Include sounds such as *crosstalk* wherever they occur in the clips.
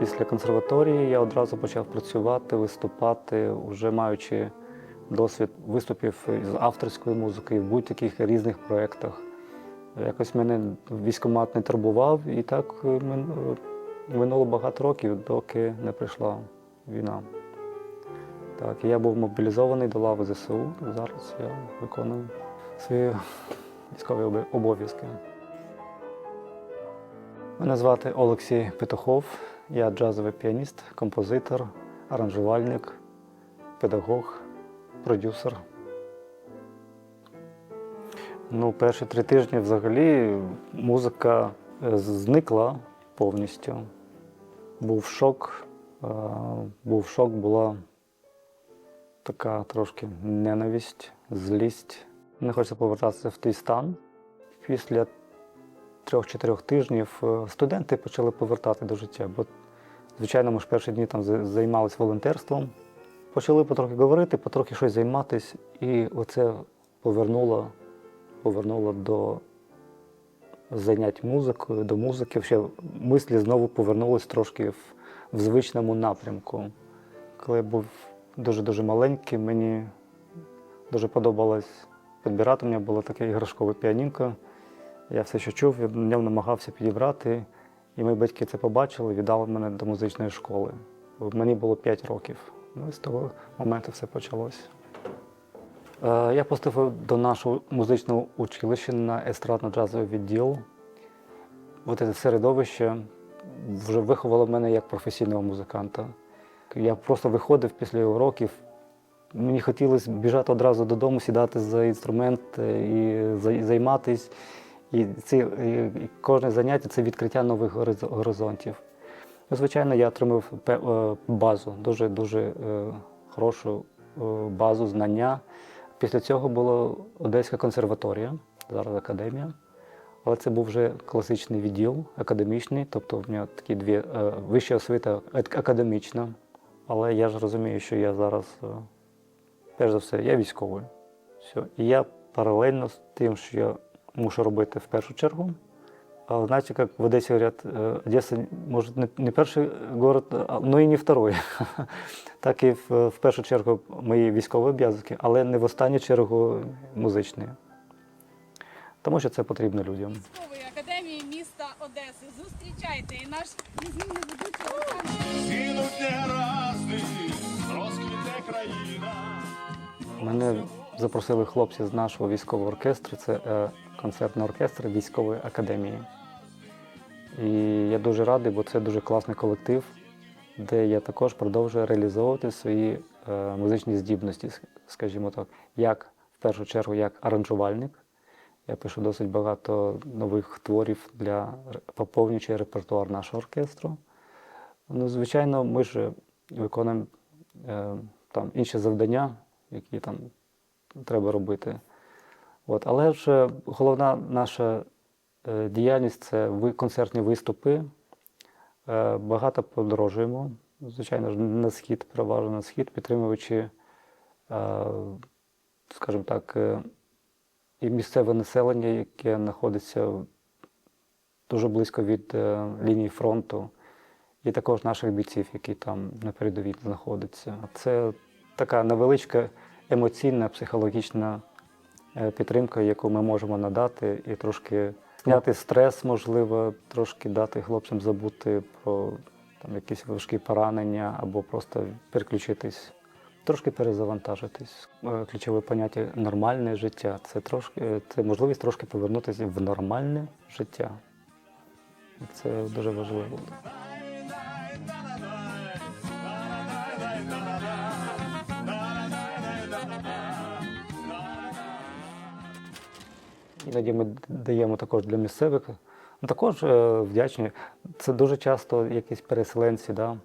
Після консерваторії я одразу почав працювати, виступати, вже маючи досвід виступів з авторською музикою в будь-яких різних проєктах. Якось мене військкомат не турбував, і так е, е, минуло багато років, доки не прийшла війна. Так, я був мобілізований до лави ЗСУ. Зараз я виконую свої військові обов'язки. Мене звати Олексій Петухов. Я джазовий піаніст, композитор, аранжувальник, педагог, продюсер. Ну, перші три тижні взагалі музика е, зникла повністю. Був шок. е, Був шок, була така трошки ненависть, злість. Не хочеться повертатися в той стан. Після трьох-чотирьох тижнів е, студенти почали повертати до життя. Бо, звичайно, ми ж перші дні там займалися волонтерством. Почали потрохи говорити, потрохи щось займатися, і оце повернуло, повернуло до занять музикою, до музики. Ще мислі знову повернулись трошки в, в звичному напрямку. Коли я був дуже-дуже маленький, мені дуже подобалось підбирати. У мене було таке іграшкове піанінко. Я все, що чув, я намагався підібрати. І мої батьки це побачили, віддали мене до музичної школи. Мені було 5 років. Ну і з того моменту все почалося. Е, Я поступив до нашого музичного училища на естрадно-джазовий відділ. От це середовище вже виховало мене як професійного музиканта. Я просто виходив після уроків. Мені хотілося біжати одразу додому, сідати за інструмент е, і за- займатись. І, ці, і, і кожне заняття це відкриття нових горизонтів. Ну, звичайно, я отримав е, базу, дуже дуже е, хорошу е, базу знання. Після цього була Одеська консерваторія, зараз академія. Але це був вже класичний відділ, академічний, тобто в нього такі дві е, вища освіта академічна. Але я ж розумію, що я зараз, е, перш за все, я військовий. Все. І я паралельно з тим, що я мушу робити в першу чергу. А знаете, как в Одессе говорят, э, Одесса, может, не, не перший город, а- но і не второй. *laughs* так і в, в першу чергу мої військові обов'язки, але не в останню чергу музичні. Тому що це потрібно людям. Військової академії міста Одеси. Зустрічайте і наш незмінний ведучий Олександр. Розквіте країна. Мене запросили хлопці з нашого військового оркестру, це е, концертний оркестр військової академії. І я дуже радий, бо це дуже класний колектив, де я також продовжую реалізовувати свої е, музичні здібності, скажімо так, як в першу чергу як аранжувальник. Я пишу досить багато нових творів для поповнюючи репертуар нашого оркестру. Ну, звичайно, ми ж виконуємо е, там інші завдання, які там треба робити. От. Але ж головна наша е, діяльність це концертні виступи. Е, Багато подорожуємо, звичайно ж, на схід, переважно на схід, підтримуючи, е, скажімо так, і місцеве населення, яке знаходиться дуже близько від лінії фронту, і також наших бійців, які там на передовій знаходяться. Це така невеличка емоційна, психологічна е, підтримка, яку ми можемо надати, і трошки зняти стрес, можливо, трошки дати хлопцям забути про там, якісь важкі поранення або просто переключитись, трошки перезавантажитись. Е, Ключове поняття нормальне життя це трошки е, це можливість трошки повернутися в нормальне життя. Це дуже важливо. Іноді ми даємо також для місцевих. Ну, також е, вдячні. Це дуже часто якісь переселенці, да,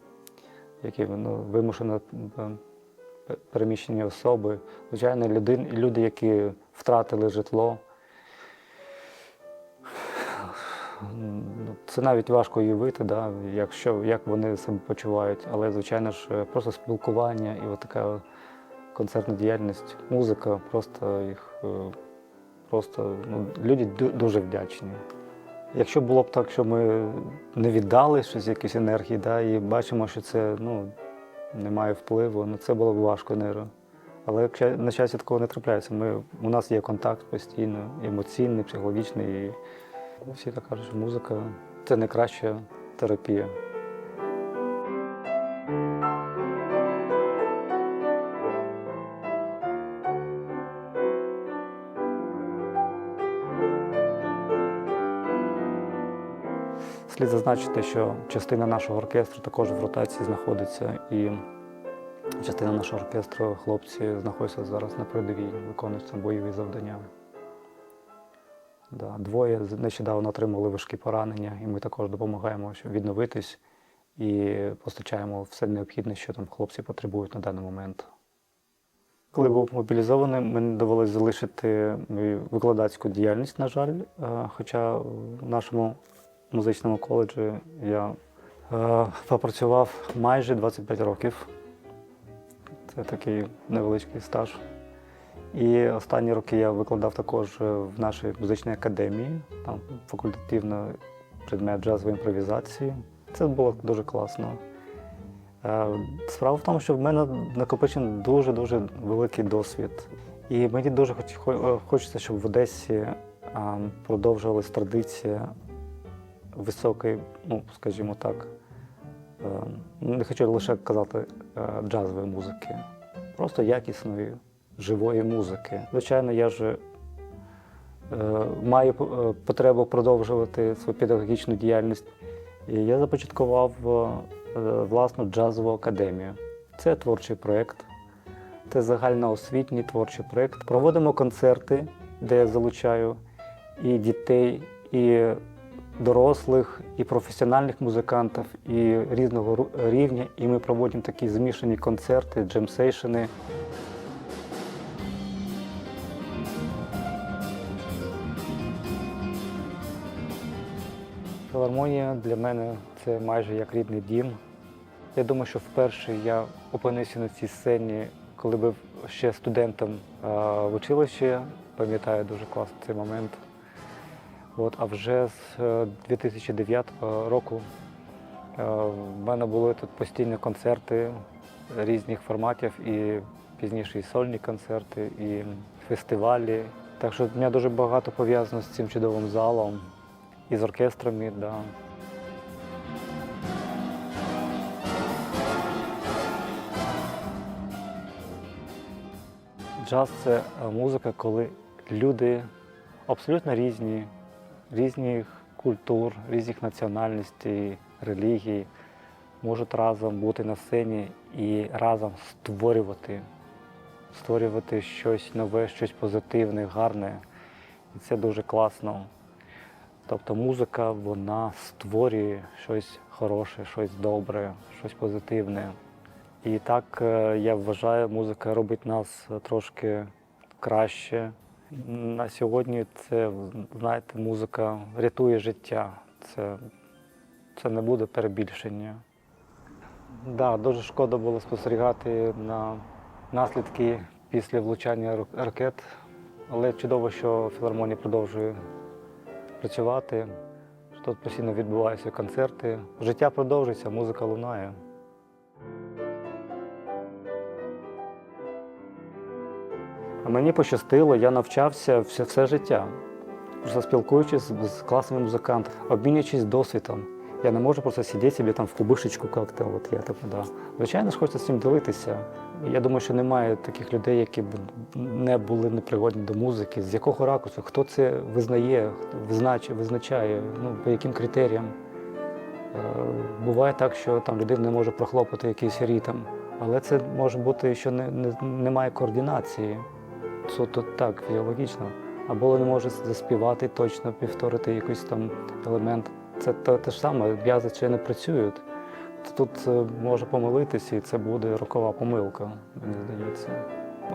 які ну, вимушено е, переміщені особи. Звичайно, люди, люди, які втратили житло. Ну, Це навіть важко уявити, да, якщо, як вони себе почувають. Але, звичайно ж, е, просто спілкування і така концертна діяльність, музика, просто їх просто ну, люди дуже вдячні. Якщо було б так, що ми не віддали щось, якісь енергії, да, і бачимо, що це ну, не має впливу, ну це було б важко, нервно. Але на щастя такого не трапляється. Ми, у нас є контакт постійно, емоційний, психологічний. І всі так кажуть, що музика це найкраща терапія. Слід зазначити, що частина нашого оркестру також в ротації знаходиться, і частина нашого оркестру хлопці знаходяться зараз на передовій, виконують там бойові завдання. Да, двоє нещодавно отримали важкі поранення, і ми також допомагаємо щоб відновитись і постачаємо все необхідне, що там хлопці потребують на даний момент. Коли був мобілізований, мені довелося залишити викладацьку діяльність, на жаль. Е, Хоча в нашому музичному коледжі я е, попрацював майже 25 років. Це такий невеличкий стаж. І останні роки я викладав також е, в нашій музичній академії, там факультативно предмет джазової імпровізації. Це було дуже класно. Е, Справа в тому, що в мене накопичений дуже-дуже великий досвід. І мені дуже хоч- хочеться, щоб в Одесі а, продовжувалась традиція високої, ну, скажімо так, е, не хочу лише казати е, джазової музики, просто якісної, живої музики. Звичайно, я ж е, маю потребу продовжувати свою педагогічну діяльність. І я започаткував власну джазову академію. Це творчий проєкт, це загальноосвітній творчий проєкт. Проводимо концерти, де я залучаю і дітей, і дорослих, і професіональних музикантів, і різного рівня. І ми проводимо такі змішані концерти, джемсейшени. Філармонія для мене це майже як рідний дім. Я думаю, що вперше я опинився на цій сцені, коли був ще студентом в училищі. Пам'ятаю дуже класно цей момент. От, а вже з е, 2009 року е, в мене були тут постійні концерти різних форматів, і пізніше і сольні концерти, і фестивалі. Так що мене дуже багато пов'язано з цим чудовим залом і з оркестрами. Да. Джаз це е, музика, коли люди абсолютно різні, різних культур, різних національностей, релігій можуть разом бути на сцені і разом створювати, створювати щось нове, щось позитивне, гарне. І це дуже класно. Тобто музика вона створює щось хороше, щось добре, щось позитивне. І так е, я вважаю, музика робить нас трошки краще. На сьогодні це, знаєте, музика рятує життя. Це, це не буде перебільшення. Да, дуже шкода було спостерігати на наслідки після влучання ракет, але чудово, що філармонія продовжує працювати. що Тут постійно відбуваються концерти. Життя продовжується, музика лунає. Мені пощастило, я навчався все, все життя. Спілкуючись з, класними музикантами, обмінюючись досвідом. Я не можу просто сидіти собі там в кубишечку як-то. От я так, да. Звичайно ж, хочеться з цим ділитися. Я думаю, що немає таких людей, які б не були непригодні до музики. З якого ракурсу, хто це визнає, визначає, визначає, ну, по яким критеріям. Е, Буває так, що там людина не може прохлопати якийсь ритм, але це може бути, що не, не, немає координації. Суто так, фізіологічно. Або не може заспівати точно, повторити якийсь там елемент. Це те, те ж саме, м'язи ще не працюють. Тут е, може помилитися, і це буде рокова помилка, мені здається.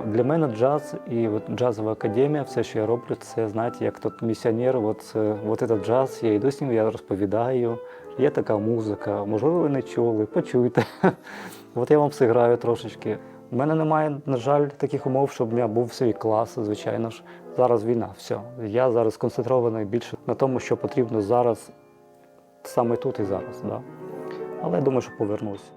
Для мене джаз і от джазова академія, все, що я роблю, це знаєте, як тут місіонер, от, е, от этот джаз, я йду з ним, я розповідаю. Є така музика, можливо, ви не чули, почуйте. *laughs* От я вам зіграю трошечки. У мене немає, на жаль, таких умов, щоб у мене був свій клас, звичайно ж. Зараз війна, все. Я зараз сконцентрований більше на тому, що потрібно зараз, саме тут і зараз. Да? Але я думаю, що повернусь.